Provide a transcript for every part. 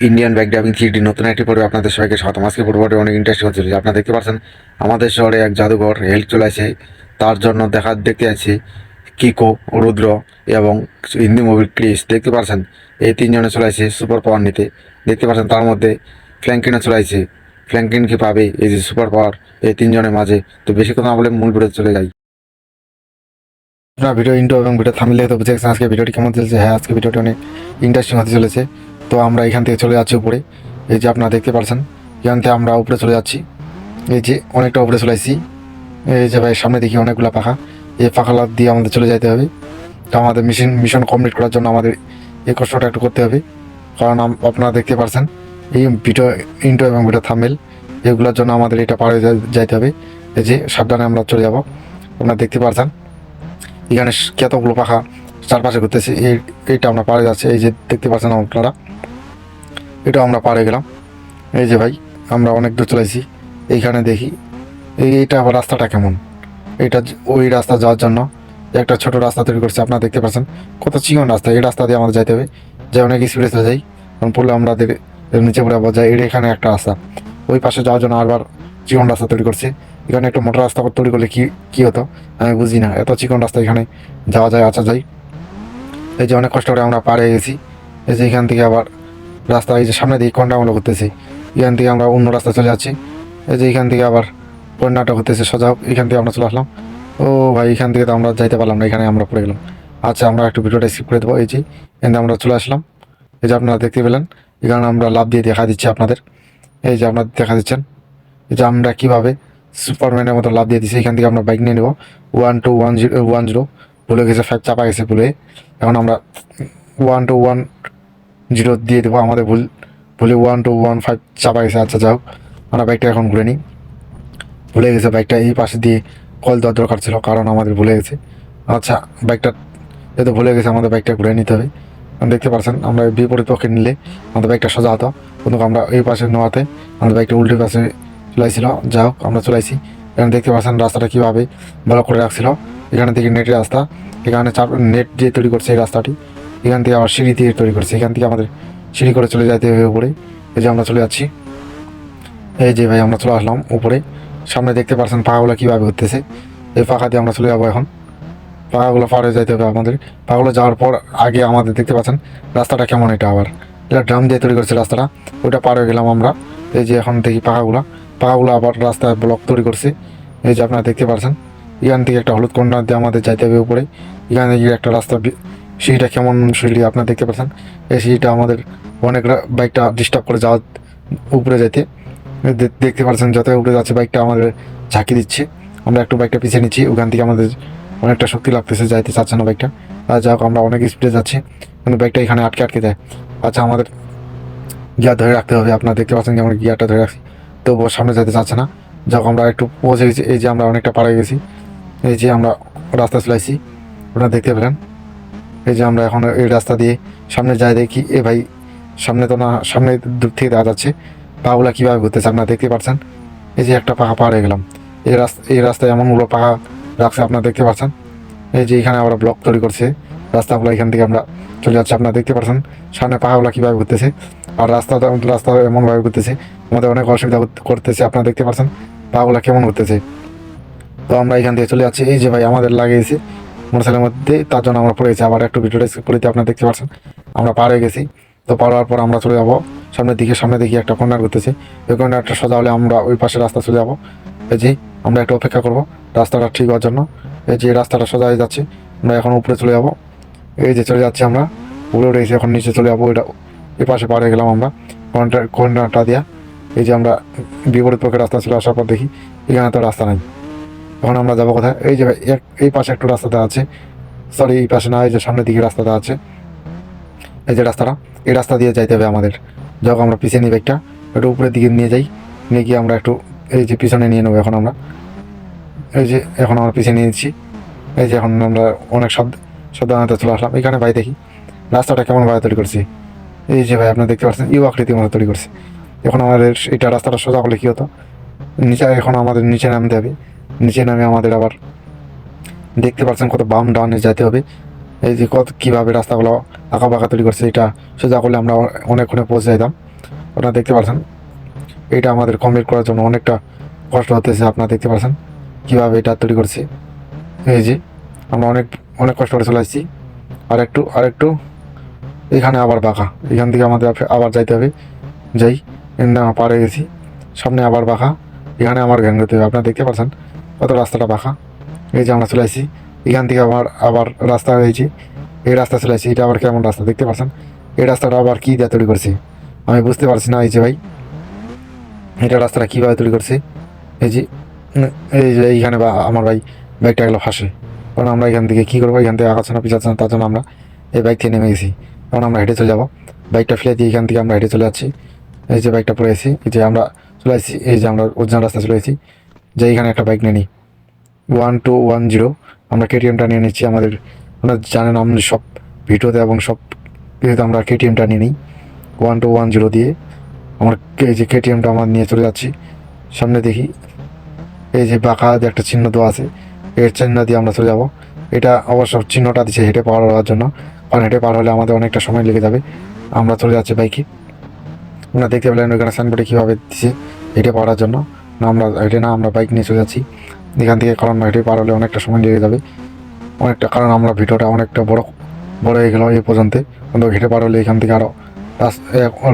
Indian bag driving three D নতুন একটি পর্বে আপনাদের সবাইকে স্বাগতম। আজকে পর্বটি অনেক ইন্টারেস্টিং হচ্ছে। আপনারা দেখতে পাচ্ছেন, আমাদের শহরে এক জাদুঘর হেল্প চলে তার জন্য দেখা দেখতে আছি কিকো রুদ্র এবং হিন্দি মুভির ক্রিস দেখতে পাচ্ছেন, এই তিনজনে চলে আসে সুপার পাওয়ার নিতে। দেখতে পাচ্ছেন, তার মধ্যে ফ্ল্যাঙ্কিনও চলে আসে। ফ্ল্যাঙ্কিন কি পাবে? এই যে সুপার পাওয়ার এই তিনজনের মাঝে। তো বেশি কথা বলে মূল ভিডিও চলে যাই। ভিডিও ইন্টো এবং ভিডিও থামিলে তো বুঝে আজকে ভিডিওটি কেমন চলছে। হ্যাঁ আজকে ভিডিওটি অনেক ইন্টারেস্টিং হতে চলেছে। তো আমরা এখান থেকে চলে যাচ্ছি উপরে। এই যে আপনারা দেখতে পাচ্ছেন এখান থেকে আমরা উপরে চলে যাচ্ছি। এই যে অনেকটা উপরে চলে আসছি। এই যে ভাই, সামনে দেখি অনেকগুলো পাখা। এই পাখা লাভ দিয়ে আমাদের চলে যেতে হবে। তো আমাদের মিশন মিশন কমপ্লিট করার জন্য আমাদের এই কষ্টটা একটু করতে হবে। কারণ আপনারা দেখতে পাচ্ছেন এই ভিডিও ইন্টো এবং ভিডিও থামেল এগুলোর জন্য আমাদের এটা পাড়ে যাইতে হবে। এই যে সাবধানে আমরা চলে যাব। আপনারা দেখতে পাচ্ছেন এখানে কতগুলো পাখা চারপাশে ঘুরতেছে। এই এইটা আমরা পাড়ে যাচ্ছে। এই যে দেখতে পাচ্ছেন আপনারা। এটা আমরা পাড়ে গেলাম। এই যে ভাই, আমরা অনেক দূর চলেছি এইখানে দেখি, এই এইটা আবার রাস্তাটা কেমন? এটা ওই রাস্তা যাওয়ার জন্য একটা ছোট রাস্তা তৈরি করছে, আপনারা দেখতে পাচ্ছেন। কত চিকন রাস্তা, এই রাস্তা দিয়ে আমাদের যাইতে হবে। যে অনেক স্পিডে চলে যাই। কারণ পড়লে আমাদের নিচে পড়ে আবার যাই। এটা এখানে একটা রাস্তা। ওই পাশে যাওয়ার জন্য আবার চিকন রাস্তা তৈরি করছে। এখানে একটা মোটর রাস্তা তৈরি করলে কী কী হতো? আমি বুঝি না। এত চিকন রাস্তা এখানে যাওয়া যায়, আসা যায়। এই যে অনেক কষ্ট করে আমরা পার গেছি। এই যে এখান থেকে আবার রাস্তা এই যে সামনে দিকে কন্ডামূল করতেছি। এখান থেকে আমরা অন্য রাস্তা চলে যাচ্ছি। এই যে এখান থেকে আবার কন্যাটা করতেছে, সোজা এখান থেকে আমরা চলে আসলাম। ও ভাই, এখান থেকে তো আমরা যাইতে পারলাম না, এখানে আমরা পড়ে গেলাম। আচ্ছা আমরা একটু ভিডিওটা স্কিপ করে দেবো, এই যে এখানে আমরা চলে আসলাম। এই যে আপনারা দেখতে পেলেন, এখানে আমরা লাভ দিয়ে দেখা দিচ্ছি আপনাদের। এই যে আপনাদের দেখা দিচ্ছেন, এই যে আমরা কীভাবে সুপারম্যানের মতো লাভ দিয়ে দিচ্ছি, এখান থেকে আমরা বাইক নিয়ে নেব। One two one zero one zero ভুলে গেছে ফাইভ চাপা গেছে ভুলে। এখন আমরা ওয়ান টু ওয়ান জিরো দিয়ে দেবো আমাদের ভুল, ভুলে ওয়ান টু ওয়ান ফাইভ চাপা গেছে আচ্ছা যাও আমরা বাইকটা এখন ঘুরে নিই। ভুলে গেছে বাইকটা এই পাশে দিয়ে কল দেওয়ার দরকার ছিল, কারণ আমাদের ভুলে গেছে। আচ্ছা বাইকটা যেহেতু ভুলে গেছে, আমাদের বাইকটা ঘুরে নিতে হবে। দেখতে পাচ্ছেন, আমরা বিপরীত পক্ষে নিলে আমাদের বাইকটা সোজা হতো। কিন্তু আমরা এই পাশে নেওয়াতে আমাদের বাইকটা উল্টো পাশে চলাইছিল। যা হোক, আমরা চলাইছি। এখানে দেখতে পাচ্ছেন রাস্তাটা কীভাবে ব্লক করে রাখছিল। এখানে থেকে নেটের রাস্তা। এখানে চাপ নেট দিয়ে তৈরি করছে এই রাস্তাটি। এখান থেকে আবার সিঁড়ি দিয়ে তৈরি করছে। এখান থেকে আমাদের সিঁড়ি করে চলে যাইতে হবে উপরে। এই যে আমরা চলে যাচ্ছি। এই যে ভাই আমরা চলে আসলাম উপরে। সামনে দেখতে পাচ্ছেন পাখাগুলো কীভাবে ঘুরতেছে এই পাখা দিয়ে আমরা চলে যাব এখন। পাখাগুলো পার হয়ে যেতে হবে আমাদের। পাখাগুলো যাওয়ার পর আগে আমাদের দেখতে পাচ্ছেন রাস্তাটা কেমন এটা আবার। এটা ড্রাম দিয়ে তৈরি করছে রাস্তাটা। ওইটা পার হয়ে গেলাম আমরা। এই যে এখন দেখি পাখাগুলো পাখাগুলো আবার রাস্তায় ব্লক তৈরি করছে। এই যে আপনারা দেখতে পাচ্ছেন। এখান থেকে একটা হলুদ কন্যা দিয়ে আমাদের যাইতে হবে উপরে। এখানে গিয়ে একটা রাস্তা সিঁড়িটা কেমন সিঁড়ি আপনারা দেখতে পাচ্ছেন? এই সিঁড়িটা আমাদের অনেক বাইকটা ডিস্টার্ব করে যাওয়া উপরে যেতে দেখতে পাচ্ছেন যত উপরে যাচ্ছে বাইকটা আমাদের ঝাঁকি দিচ্ছে। আমরা একটু বাইকটা পিছিয়ে নিচ্ছি, ওখান থেকে আমাদের অনেকটা শক্তি লাগতেছে, যাইতে চাচ্ছে না বাইকটা আর যাই আমরা অনেক স্পিডে যাচ্ছি, কিন্তু বাইকটা এখানে আটকে আটকে দেয় আচ্ছা আমাদের গিয়ার ধরে রাখতে হবে, আপনারা দেখতে পাচ্ছেন যে আমরা গিয়ারটা ধরে রাখছি। তবুও সামনে যেতে চাচ্ছে না। যখন আমরা একটু পৌঁছে গেছি, এই যে আমরা অনেকটা পাড়ে গেছি। এই যে আমরা রাস্তা চলাইছি ওটা দেখতে পেলেন। এই যে আমরা এখন এই রাস্তা দিয়ে সামনে যাই দেখি। এ ভাই, সামনে তো না, সামনে দূর থেকে দেখা যাচ্ছে। পাগুলা কীভাবে ঘুরতেছে আপনারা দেখতে পাচ্ছেন এই যে একটা পার হয়ে গেলাম। এই রাস্তা, এই রাস্তায় এমনগুলো পাখা রাখছে আপনারা দেখতে পাচ্ছেন এই যে এখানে আমরা ব্লক তৈরি করছে। রাস্তাগুলো এখান থেকে আমরা চলে যাচ্ছি, আপনারা দেখতে পাচ্ছেন সামনে পাহাগুলো কীভাবে ঘুরতেছে? আর রাস্তা রাস্তা এমনভাবে ঘুরতেছে, আমাদের অনেক অসুবিধা করতেছে, আপনারা দেখতে পাচ্ছেন পাগুলা কেমন ঘুরতেছে? তো আমরা এখান থেকে চলে যাচ্ছি। এই যে ভাই, আমাদের লাগিয়েছে। মোটরসাইকেলের মধ্যে, তার জন্য আমরা পড়ে গেছি। আবার একটু ভিডিওটা করে আপনারা দেখতে পাচ্ছেন। আমরা পার হয়ে গেছি। তো পার হওয়ার পর আমরা চলে যাব সামনের দিকে। সামনে দেখি একটা কর্নার করতেছে ওই কর্নারটা সোজা হলে আমরা ওই পাশে রাস্তা চলে যাব। এই যে, আমরা একটু অপেক্ষা করব রাস্তাটা ঠিক হওয়ার জন্য। এই যে, রাস্তাটা সোজা হয়ে যাচ্ছে। আমরা এখন উপরে চলে যাব। এই যে, চলে যাচ্ছি আমরা। উপরে উঠে গেছি, এখন নিচে চলে যাব। এটা এই পাশে পার হয়ে গেলাম আমরা। কর্নার কর্নারটা দিয়া। এই যে, আমরা বিপরীত পক্ষে রাস্তা চলে আসার পর দেখি, এখানে তো রাস্তা নাই। এখন আমরা যাব কোথায়? এই যে এই পাশে একটু রাস্তাটা আছে। সরি এই পাশে না, এই যে সামনের দিকে রাস্তাটা আছে। এই যে রাস্তাটা, এই রাস্তা দিয়ে যাইতে হবে আমাদের। যখন আমরা পিছিয়ে নিই বাইকটা একটু উপরের দিকে নিয়ে যাই। নিয়ে গিয়ে আমরা একটু এই যে পিছনে নিয়ে নেব এখন আমরা। এই যে এখন আমরা পিছিয়ে নিয়ে নিচ্ছি। এই যে এখন আমরা অনেক শব্দ সাবধানতা চলে আসলাম। এখানে ভাই দেখি, রাস্তাটা কেমন ভাবে তৈরি করছি? এই যে ভাই, আপনারা দেখতে পাচ্ছেন ইউ আকৃতির মতো তৈরি করছে। এখন আমাদের এটা রাস্তাটা সোজা হলে কী হতো? নিচে এখন আমাদের নিচে নামতে হবে। নিচে নামে আমাদের আবার। দেখতে পাচ্ছেন কত বাম ডাউনে যেতে হবে। এই যে কত কীভাবে রাস্তাগুলো আঁকা বাঁকা তৈরি করছে এটা, সোজা করলে আমরা অনেকক্ষণে পৌঁছে যেতাম। আপনারা দেখতে পাচ্ছেন এটা আমাদের কমপ্লিট করার জন্য অনেকটা কষ্ট হতেছে, আপনারা দেখতে পাচ্ছেন কীভাবে এটা তৈরি করছি। এই যে আমরা অনেক অনেক কষ্ট করে চলে আসছি। আর একটু আর একটু এখানে আবার বাঁকা। এখান থেকে আমাদের আবার যাইতে হবে। যাই পারে গেছি। সামনে আবার বাঁকা। এখানে আমার জ্ঞান করতে হবে। আপনারা দেখতে পাচ্ছেন কত রাস্তাটা বাঁকা এই যে আমরা চলে আসি। এখান থেকে আবার আবার রাস্তা হয়েছে। এই রাস্তা চলে আসছি এটা আবার কেমন রাস্তা দেখতে পাচ্ছেন? এই রাস্তাটা আবার কী দিয়ে তৈরি করছে? আমি বুঝতে পারছি না, এই যে ভাই। এটা রাস্তাটা কীভাবে তৈরি করছে? এই যে এই যে এইখানে বা আমার ভাই বাইকটা গেলো ফাঁসে। কারণ আমরা এখান থেকে কী করব? এখান থেকে আগাচ্ছে না, পিছাচ্ছে না, তার জন্য আমরা এই বাইক থেকে নেমে গেছি। কারণ আমরা হেঁটে চলে যাব। বাইকটা ফেলে দিয়ে এখান থেকে আমরা হেঁটে চলে যাচ্ছি। এই যে বাইকটা পড়ে এসেছি এই যে আমরা চলে আসছি। এই যে আমরা অরিজিনাল রাস্তা চলে এসেছি যে এইখানে একটা বাইক নিয়ে নিই ওয়ান টু ওয়ান জিরো আমরা কেটিএমটা নিয়ে নিচ্ছি আমাদের। আপনারা জানেন আমরা সব ভিডিওতে এবং সব কিছুতে আমরা কেটিএমটা নিয়ে নিই। ওয়ান টু ওয়ান জিরো দিয়ে আমরা এই যে কেটিএমটা আমার নিয়ে চলে যাচ্ছি। সামনে দেখি, এই যে বাঁকা যে একটা চিহ্ন দেওয়া আছে। এর চিহ্ন দিয়ে আমরা চলে যাব। এটা অবশ্য চিহ্নটা দিচ্ছে হেঁটে পার হওয়ার জন্য। কারণ হেঁটে পার হলে আমাদের অনেকটা সময় লেগে যাবে। আমরা চলে যাচ্ছি বাইকে আপনারা দেখতে পেলেন ওইখানে সাইনবোর্ডে কীভাবে দিচ্ছে হেঁটে পাওয়ার জন্য। আমরা হেঁটে না, আমরা বাইক নিয়ে চলে যাচ্ছি। এখান থেকে কারণ হেঁটে পার হলে অনেকটা সময় লেগে যাবে। অনেকটা কারণ আমরা ভিডিওটা অনেকটা বড় বড় হয়ে গেল এই পর্যন্ত। কিন্তু হেঁটে পার হলে এখান থেকে আরও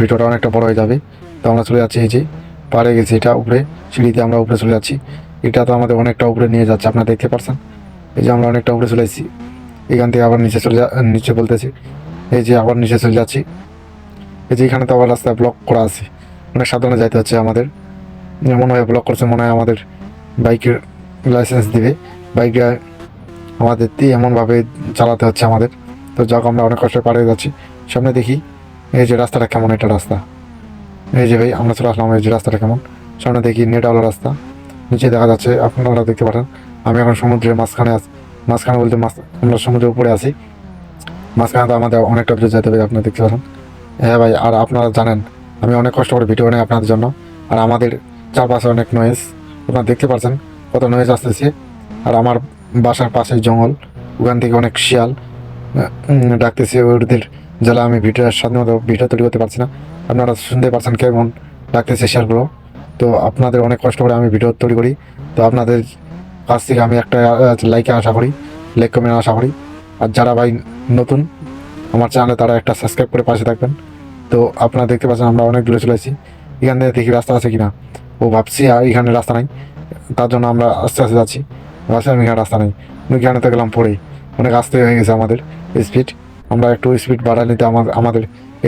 ভিডিওটা অনেকটা বড় হয়ে যাবে। তো আমরা চলে যাচ্ছি এই যে পারে গেছি, এটা উপরে, সিঁড়িতে আমরা উপরে চলে যাচ্ছি। এটা তো আমাদের অনেকটা উপরে নিয়ে যাচ্ছে, আপনারা দেখতে পারছেন? এই যে আমরা অনেকটা উপরে চলে এসেছি। এখান থেকে আবার নিচে চলে নিচে বলতেছি, এই যে আবার নিচে চলে যাচ্ছি। এই যে এখানে তো আবার রাস্তা ব্লক করা আছে। অনেক সাবধানে যাইতে হচ্ছে আমাদের। মনে হয় ব্লক করছে, মনে হয় আমাদের বাইকের লাইসেন্স দিবে। বাইকটা আমাদের দিয়ে এমনভাবে চালাতে হচ্ছে আমাদের। তো যাক, আমরা অনেক কষ্ট পাড়ে যাচ্ছি। সামনে দেখি, এই যে রাস্তাটা কেমন এটা রাস্তা। এই যে ভাই, আমরা চলে আসলাম, এই যে রাস্তাটা কেমন। সামনে দেখি নেটাওয়ালা রাস্তা। নিচে দেখা যাচ্ছে, আপনারা দেখতে পারেন। আমি এখন সমুদ্রের মাঝখানে আছি। মাঝখানে বলতে মাছ আমরা সমুদ্রের উপরে আছি। মাঝখানে তো আমাদের অনেকটা দূরে যেতে হবে আপনারা দেখতে পারেন। হ্যাঁ ভাই, আর আপনারা জানেন, আমি অনেক কষ্ট করে ভিডিও বানাই আপনাদের জন্য। আর আমাদের চারপাশে অনেক নয়েজ আপনারা দেখতে পাচ্ছেন কত নয়েজ আসতেছে। আর আমার বাসার পাশে জঙ্গল, ওখান থেকে অনেক শিয়াল ডাকতেছে ওদের জ্বালা। আমি ভিডিওর সাথে মতো ভিডিও তৈরি করতে পারছি না। আপনারা শুনতে পারছেন কেমন ডাকতেছে শিয়ালগুলো। তো আপনাদের অনেক কষ্ট করে আমি ভিডিও তৈরি করি। তো আপনাদের কাছ থেকে আমি একটা লাইকে আশা করি লাইক কমেন্ট আশা করি। আর যারা ভাই নতুন, আমার চ্যানেলে তারা একটা সাবস্ক্রাইব করে পাশে থাকবেন। তো আপনারা দেখতে পাচ্ছেন আমরা অনেক দূরে চলে এখান থেকে দেখি রাস্তা আছে কিনা? ও ভাবছি, আর এখানে রাস্তা নাই। তার জন্য আমরা আস্তে আস্তে যাচ্ছি। ভাবছিলাম এখানে রাস্তা নেই। এখানে তো গেলাম পড়েই অনেক আস্তে হয়ে গেছে আমাদের স্পিড আমরা একটু স্পিড বাড়াই নিতে আমার, আমাদের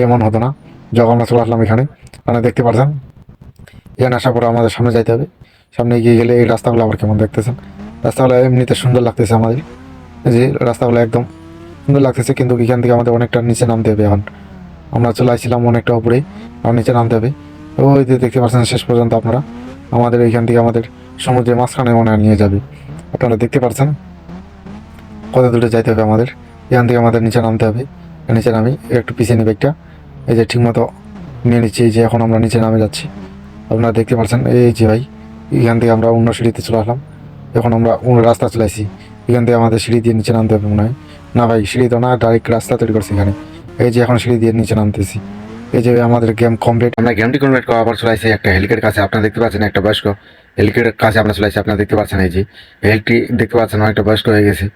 এমন হতো না। যখন আমরা চলে আসলাম এখানে, আপনারা দেখতে পারছেন। এখানে আসার পরে আমাদের সামনে যাইতে হবে। সামনে এগিয়ে গেলে এই রাস্তাগুলো আবার কেমন দেখতেছেন? রাস্তাগুলো এমনিতে সুন্দর লাগতেছে আমাদের। যে রাস্তাগুলো একদম সুন্দর লাগতেছে, কিন্তু এখান থেকে আমাদের অনেকটা নিচে নামতে হবে এখন। আমরা চলে আসছিলাম অনেকটা উপরে, আর নিচে নামতে হবে। ওই যে দেখতে পাচ্ছেন শেষ পর্যন্ত আপনারা। আমাদের এইখান থেকে আমাদের সমুদ্রের মাঝখানে মনে নিয়ে যাবে। আপনারা দেখতে পাচ্ছেন? কত দূরে যাইতে হবে আমাদের? এখান থেকে আমাদের নিচে নামতে হবে। নিচে নামি, একটু পিছিয়ে নেবে একটা। এই যে ঠিকমতো নিয়ে নিচ্ছি, এই যে এখন আমরা নিচে নামে যাচ্ছি। আপনারা দেখতে পাচ্ছেন? এই যে ভাই, এখান থেকে আমরা অন্য সিঁড়িতে চলে আসলাম। এখন আমরা অন্য রাস্তা চলে আসি এখান থেকে আমাদের সিঁড়ি দিয়ে নিচে নামতে হবে মনে হয়। না ভাই, সিঁড়ি তো না ডাইরেক্ট রাস্তা তৈরি করছি এখানে। এই যে এখন সিঁড়ি দিয়ে নিচে নামতেছি। এই যে আমাদের গেম কমপ্লিট আমরা গেমটি কমপ্লিট করার পর চলে একটা হেলিকের কাছে। আপনারা দেখতে পাচ্ছেন একটা বয়স্ক হেলিকের কাছে আমরা চলে আপনারা দেখতে পাচ্ছেন এই যে হেলটি দেখতে পাচ্ছেন অনেকটা বয়স্ক হয়ে গেছে।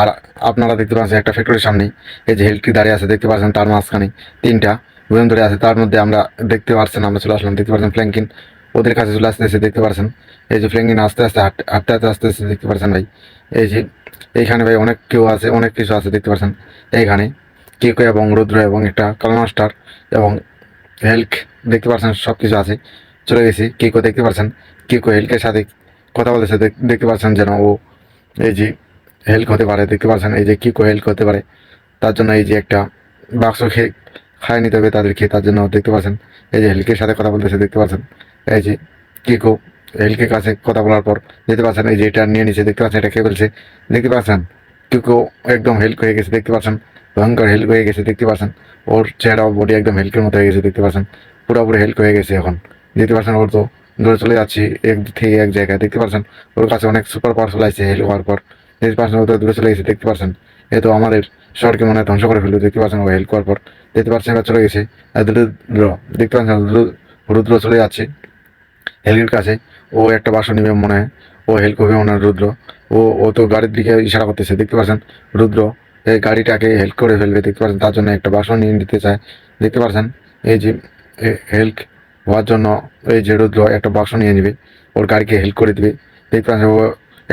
আর আপনারা দেখতে পাচ্ছেন একটা ফ্যাক্টরির সামনে এই যে হেলটি দাঁড়িয়ে আছে, দেখতে পাচ্ছেন তার মাঝখানে তিনটা বুঝন ধরে আছে। তার মধ্যে আমরা দেখতে পাচ্ছেন, আমরা চলে আসলাম, দেখতে পাচ্ছেন ফ্ল্যাঙ্কিন ওদের কাছে চলে আসতেছে, দেখতে পাচ্ছেন। এই যে ফ্ল্যাঙ্কিন আস্তে আস্তে হাঁটতে হাঁটতে, আস্তে আস্তে দেখতে পাচ্ছেন ভাই। এই যে এইখানে ভাই অনেক কেউ আছে, অনেক কিছু আছে, দেখতে পাচ্ছেন। এইখানে কেকো এবং রুদ্র এবং একটা কালমাস্টার এবং হেল্ক দেখতে পাচ্ছেন সব কিছু আছে। চলে গেছি কেকো দেখতে পাচ্ছেন কেকো হেল্কের সাথে কথা বলতেছে দেখ- দেখতে পাচ্ছেন যেন ও এই যে হেল্ক হতে পারে, দেখতে পাচ্ছেন এই যে কিকো হেল্ক হতে পারে। তার জন্য এই যে একটা বাক্স খেয়ে খায় নিতে হবে তাদেরকে, তার জন্য দেখতে পাচ্ছেন এই যে হেল্কের সাথে কথা বলতেছে দেখতে পাচ্ছেন এই যে কিকো হেল্কের কাছে কথা বলার পর দেখতে পাচ্ছেন এই যে এটা নিয়ে নিছে দেখতে পাচ্ছেন এটা কে বলছে? দেখতে পাচ্ছেন কিকো একদম হেল্ক হয়ে গেছে, দেখতে পাচ্ছেন ভয়ঙ্কর হেল্ক হয়ে গেছে, দেখতে পাচ্ছেন ওর চেহারা বডি একদম হেল্কের মতো হয়ে গেছে, দেখতে পাচ্ছেন পুরোপুরি হেল্ক হয়ে গেছে এখন। দেখতে পাচ্ছেন ওর তো দূরে চলে যাচ্ছি, এক থেকে এক জায়গায়, দেখতে পাচ্ছেন ওর কাছে অনেক সুপার পাওয়ার চলে আসছে হেল্ক হওয়ার পর। দেখতে পাচ্ছেন ও তো দূরে চলে গেছে, দেখতে পাচ্ছেন এ তো আমাদের শহরকে মনে হয় ধ্বংস করে ফেলবে দেখতে পাচ্ছেন ও হেল্প করার পর। দেখতে পাচ্ছেন এবার চলে গেছে রুদ্র, দেখতে পাচ্ছেন? রুদ্র চলে যাচ্ছে হেলির কাছে। ও একটা বাসন নিবে মনে হয়, ও হেল্প করবে ওনার রুদ্র। ও ও তো গাড়ির দিকে ইশারা করতেছে, দেখতে পাচ্ছেন? রুদ্র গাড়িটাকে হেল্প করে ফেলবে, দেখতে পাচ্ছেন তার জন্য একটা বাসন নিয়ে নিতে চায়। দেখতে পাচ্ছেন এই যে হেল্প হওয়ার জন্য এই যে রুদ্র একটা বাক্স নিয়ে নেবে, ওর গাড়িকে হেল্প করে দিবে। দেখতে পাচ্ছেন, ও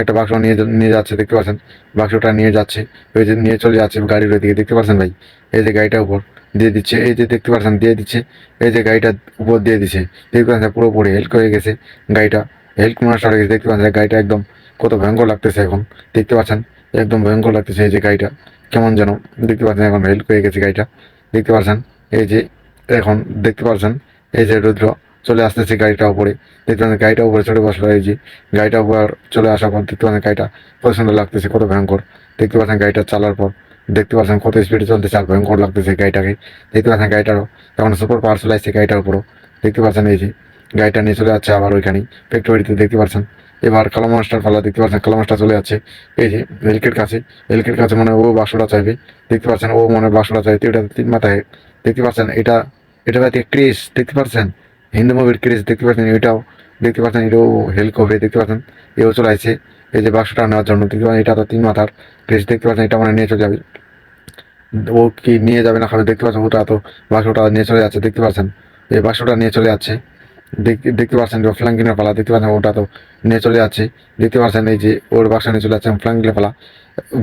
একটা বাক্স নিয়ে নিয়ে যাচ্ছে, দেখতে পাচ্ছেন, বাক্সটা নিয়ে যাচ্ছে, ওই যে নিয়ে চলে যাচ্ছে গাড়ির ওইদিকে, দেখতে পাচ্ছেন ভাই? এই যে গাড়িটা উপর দিয়ে দিচ্ছে, এই যে দেখতে পাচ্ছেন, দিয়ে দিচ্ছে, এই যে গাড়িটা উপর দিয়ে দিচ্ছে। দেখতে পাচ্ছেন, পুরোপুরি হেল্প হয়ে গেছে গাড়িটা। হেল্প মনে হয়ে গেছে দেখতে পাচ্ছেন, গাড়িটা একদম কত ভয়ঙ্কর লাগতেছে এখন। দেখতে পাচ্ছেন, একদম ভয়ঙ্কর লাগতেছে এই যে গাড়িটা। কেমন যেন দেখতে পাচ্ছেন এখন হেল্প হয়ে গেছে গাড়িটা। দেখতে পাচ্ছেন এই যে এখন দেখতে পাচ্ছেন এই যে রুদ্র চলে আসতেছে গাড়িটা উপরে। দেখতে পাচ্ছেন গাড়িটা উপরে চলে বসল। এই যে গাড়িটা উপর চলে আসার পর দেখতে পাচ্ছেন গাড়িটা কত সুন্দর লাগতেছে, কত ভয়ঙ্কর। দেখতে পাচ্ছেন গাড়িটা চালার পর, দেখতে পাচ্ছেন কত স্পিডে চলতেছে, আর ভয়ঙ্কর লাগতেছে গাড়িটাকে। দেখতে পাচ্ছেন গাড়িটারও এখন সুপার পাওয়ার চলে আসছে গাড়িটার উপরও। দেখতে পাচ্ছেন এই যে গাড়িটা নিয়ে চলে যাচ্ছে আবার ওইখানেই। ফ্যাক্টরিতে দেখতে পাচ্ছেন। এবার কালো মাস্টার পালা দেখতে পাচ্ছেন, কালো মাস্টার চলে যাচ্ছে। এই যে এলকের কাছে এলকের কাছে মনে ও বাসুটা চাইবে। দেখতে পাচ্ছেন, ও মনে বাসুটা চাইতে, এটা তিন মাথায়। দেখতে পাচ্ছেন, এটা এটা হয়তো ক্রিস দেখতে পাচ্ছেন? হিন্দু মুভির ক্রিস দেখতে পাচ্ছেন, এটাও, দেখতে পাচ্ছেন, এটাও হেল্প করবে দেখতে পাচ্ছেন? এও চলে আসছে। এই যে বাক্সটা নেওয়ার জন্য, দেখতে পাচ্ছেন, এটা তো তিন মাথার ক্রিস দেখতে পাচ্ছেন, এটা মানে নিয়ে চলে যাবে। ও কি নিয়ে যাবে না খাবে, দেখতে পাচ্ছেন, ওটা তো বাক্সটা নিয়ে চলে যাচ্ছে, দেখতে পাচ্ছেন? এই বাক্সটা নিয়ে চলে যাচ্ছে। দেখতে পাচ্ছেন যে ফ্ল্যাঙ্কিনের পালা দেখতে পাচ্ছেন ওটা তো নিয়ে চলে যাচ্ছে। দেখতে পাচ্ছেন এই যে ওর বাক্সা নিয়ে চলে যাচ্ছে ফ্ল্যাঙ্কিনের পালা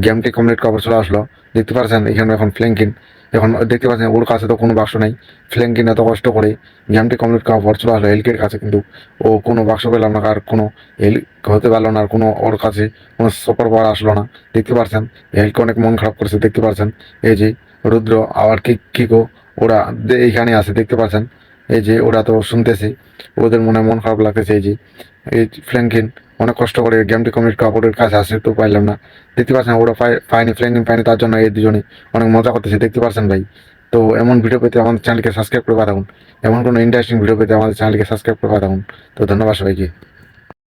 গেমটি কমপ্লিট করার চলে আসলো। দেখতে পাচ্ছেন এখানে এখন ফ্ল্যাঙ্কিন এখন দেখতে পাচ্ছেন ওর কাছে তো কোনো বাক্স নেই। ফ্ল্যাঙ্কিন এত কষ্ট করে গেমটি কমপ্লিট পর চলে আসলো এলকের কাছে, কিন্তু ও কোনো বাক্স পেলাম না, আর কোনো হেল হতে পারল না, আর কোনো ওর কাছে কোনো সুপার পাওয়ার আসলো না। দেখতে পাচ্ছেন হেলকে অনেক মন খারাপ করেছে। দেখতে পাচ্ছেন এই যে রুদ্র, আবার কি কি গো? ওরা এইখানে আছে। দেখতে পাচ্ছেন এই যে ওরা তো শুনতেছি, ওদের মনে মন খারাপ লাগতেছে এই যে, এই ফ্ল্যাঙ্কিন, অনেক কষ্ট করে গেমটি কমপ্লিট কাপড়ের কাছে আসে তো পাইলাম না। দেখতে পাচ্ছেন ওরা পায়- পায়নি ফ্ল্যাঙ্কিন পায়নি তার জন্য এই দুজনে অনেক মজা করতেছে, দেখতে পাচ্ছেন ভাই? তো এমন ভিডিও পেতে আমাদের চ্যানেলকে সাবস্ক্রাইব করে পাঠাউন এমন কোনো ইন্টারেস্টিং ভিডিও পেতে আমাদের চ্যানেলকে সাবস্ক্রাইব করে পাঠাউন তো ধন্যবাদ সবাইকে।